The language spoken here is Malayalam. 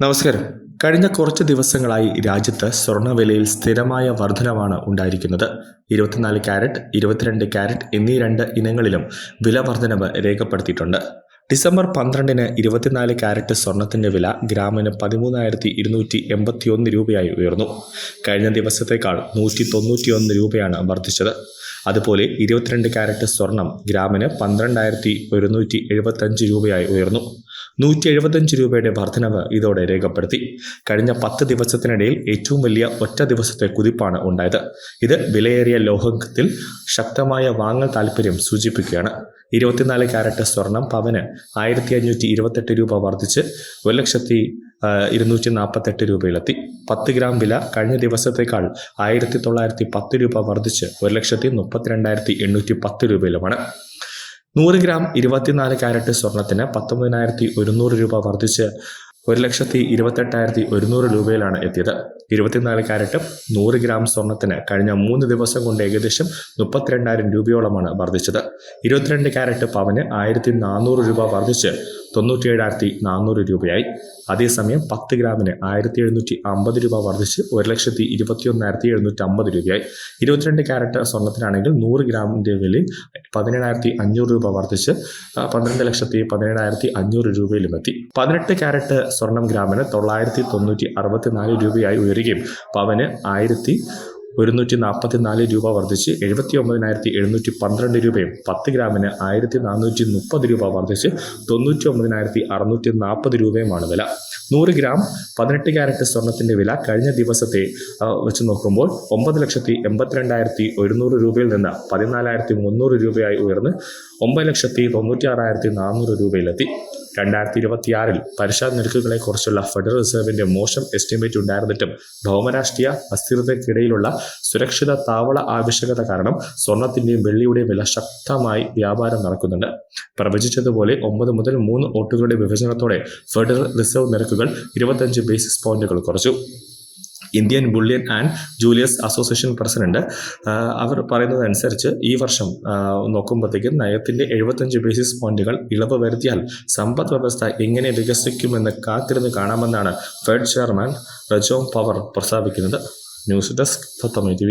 നമസ്കാരം. കഴിഞ്ഞ കുറച്ച് ദിവസങ്ങളായി രാജ്യത്ത് സ്വർണവിലയിൽ സ്ഥിരമായ വർധനവാണ് ഉണ്ടായിരിക്കുന്നത്. ഇരുപത്തിനാല് ക്യാരറ്റ് ഇരുപത്തിരണ്ട് ക്യാരറ്റ് എന്നീ രണ്ട് ഇനങ്ങളിലും വില വർധനവ് രേഖപ്പെടുത്തിയിട്ടുണ്ട്. ഡിസംബർ പന്ത്രണ്ടിന് ഇരുപത്തിനാല് ക്യാരറ്റ് സ്വർണത്തിന്റെ വില ഗ്രാമിന് പതിമൂന്നായിരത്തി ഇരുന്നൂറ്റി എൺപത്തിയൊന്ന് രൂപയായി ഉയർന്നു. കഴിഞ്ഞ ദിവസത്തേക്കാൾ നൂറ്റി തൊണ്ണൂറ്റിയൊന്ന് രൂപയാണ് വർദ്ധിച്ചത്. അതുപോലെ ഇരുപത്തിരണ്ട് ക്യാരറ്റ് സ്വർണം ഗ്രാമിന് പന്ത്രണ്ടായിരത്തി ഒരുന്നൂറ്റി എഴുപത്തഞ്ച് രൂപയായി ഉയർന്നു. നൂറ്റി എഴുപത്തഞ്ച് രൂപയുടെ വർധനവ് ഇതോടെ രേഖപ്പെടുത്തി. കഴിഞ്ഞ പത്ത് ദിവസത്തിനിടയിൽ ഏറ്റവും വലിയ ഒറ്റ ദിവസത്തെ കുതിപ്പാണ് ഉണ്ടായത്. ഇത് വിലയേറിയ ലോഹത്തിൽ ശക്തമായ വാങ്ങൽ താല്പര്യം സൂചിപ്പിക്കുകയാണ്. ഇരുപത്തിനാല് ക്യാരറ്റ് സ്വർണം പവന് ആയിരത്തി അഞ്ഞൂറ്റി ഇരുപത്തെട്ട് രൂപ വർദ്ധിച്ച് ഒരു ലക്ഷത്തി ഇരുന്നൂറ്റി നാൽപ്പത്തെട്ട് രൂപയിലെത്തി. പത്ത് ഗ്രാം വില കഴിഞ്ഞ ദിവസത്തേക്കാൾ ആയിരത്തി തൊള്ളായിരത്തി പത്ത് രൂപ വർദ്ധിച്ച് ഒരു ലക്ഷത്തി മുപ്പത്തിരണ്ടായിരത്തി എണ്ണൂറ്റി പത്ത് രൂപയിലുമാണ്. നൂറ് ഗ്രാം ഇരുപത്തിനാല് കാരറ്റ് സ്വർണത്തിന് പത്തൊമ്പതിനായിരത്തി ഒരുന്നൂറ് രൂപ വർദ്ധിച്ച് ഒരു ലക്ഷത്തി ഇരുപത്തെട്ടായിരത്തി ഒരുന്നൂറ് രൂപയിലാണ് എത്തിയത്. ഇരുപത്തിനാല് കാരറ്റ് നൂറ് ഗ്രാം സ്വർണത്തിന് കഴിഞ്ഞ മൂന്ന് ദിവസം കൊണ്ട് ഏകദേശം മുപ്പത്തിരണ്ടായിരം രൂപയോളമാണ് വർദ്ധിച്ചത്. ഇരുപത്തിരണ്ട് കാരറ്റ് പവന് ആയിരത്തി നാനൂറ് രൂപ വർദ്ധിച്ച് തൊണ്ണൂറ്റിയേഴായിരത്തി നാനൂറ് രൂപയായി. അതേസമയം പത്ത് ഗ്രാമിന് ആയിരത്തി എഴുന്നൂറ്റി അമ്പത് രൂപ വർദ്ധിച്ച് ഒരു ലക്ഷത്തി ഇരുപത്തിയൊന്നായിരത്തി എഴുന്നൂറ്റി അമ്പത് രൂപയായി. ഇരുപത്തിരണ്ട് ക്യാരറ്റ് സ്വർണത്തിനാണെങ്കിൽ നൂറ് ഗ്രാമിന്റെ വിലയിൽ പതിനേഴായിരത്തി അഞ്ഞൂറ് രൂപ വർദ്ധിച്ച് പന്ത്രണ്ട് ലക്ഷത്തി പതിനേഴായിരത്തി അഞ്ഞൂറ് രൂപയിലും എത്തി. പതിനെട്ട് ക്യാരറ്റ് സ്വർണം ഗ്രാമിന് തൊള്ളായിരത്തി തൊണ്ണൂറ്റി അറുപത്തിനാല് രൂപയായി ഉയരുകയും പവന് ആയിരത്തി ഒരുന്നൂറ്റി നാൽപ്പത്തി നാല് രൂപ വർദ്ധിച്ച് എഴുപത്തി ഒമ്പതിനായിരത്തി എഴുന്നൂറ്റി പന്ത്രണ്ട് രൂപയും പത്ത് ഗ്രാമിന് ആയിരത്തി നാനൂറ്റി മുപ്പത് രൂപ വർദ്ധിച്ച് തൊണ്ണൂറ്റി ഒമ്പതിനായിരത്തി അറുന്നൂറ്റി നാൽപ്പത് രൂപയുമാണ് വില. നൂറ് ഗ്രാം പതിനെട്ട് ക്യാരറ്റ് സ്വർണത്തിന്റെ വില കഴിഞ്ഞ ദിവസത്തെ വെച്ച് നോക്കുമ്പോൾ ഒമ്പത് ലക്ഷത്തി എൺപത്തിരണ്ടായിരത്തി ഒരുന്നൂറ് രൂപയിൽ നിന്ന് പതിനാലായിരത്തി മുന്നൂറ് രൂപയായി ഉയർന്ന് ഒമ്പത് ലക്ഷത്തി തൊണ്ണൂറ്റി ആറായിരത്തി നാനൂറ് രൂപയിലെത്തി. രണ്ടായിരത്തി ഇരുപത്തിയാറിൽ പലിശ നിരക്കുകളെക്കുറിച്ചുള്ള ഫെഡറൽ റിസർവിന്റെ മോശം എസ്റ്റിമേറ്റ് ഉണ്ടായിരുന്നിട്ടും ഭൗമരാഷ്ട്രീയ അസ്ഥിരതയ്ക്കിടയിലുള്ള സുരക്ഷിത താവള ആവശ്യകത കാരണം സ്വർണത്തിന്റെയും വെള്ളിയുടെയും വില ശക്തമായി വ്യാപാരം നടക്കുന്നുണ്ട്. പ്രവചിച്ചതുപോലെ ഒമ്പത് മുതൽ മൂന്ന് വോട്ടുകളുടെ വിഭജനത്തോടെ ഫെഡറൽ റിസർവ് നിരക്കുകൾ ഇരുപത്തഞ്ച് ബേസിസ് പോയിന്റുകൾ കുറച്ചു. Indian bullion and jewellers association president അവർ പറയുന്നതനുസരിച്ച് ഈ വർഷം നോക്കുമ്പോഴത്തേക്കും നയത്തിന്റെ എഴുപത്തഞ്ച് ബേസിസ് പോയിന്റുകൾ ഇളവ് വരുത്തിയാൽ സമ്പദ് വ്യവസ്ഥ എങ്ങനെ വികസിക്കുമെന്ന് കാത്തിരുന്ന് കാണാമെന്നാണ് ഫെഡ് ചെയർമാൻ റജോം പവർ പ്രസ്താവിക്കുന്നത്. ന്യൂസ് ഡെസ്ക് തത്തമൈ ടി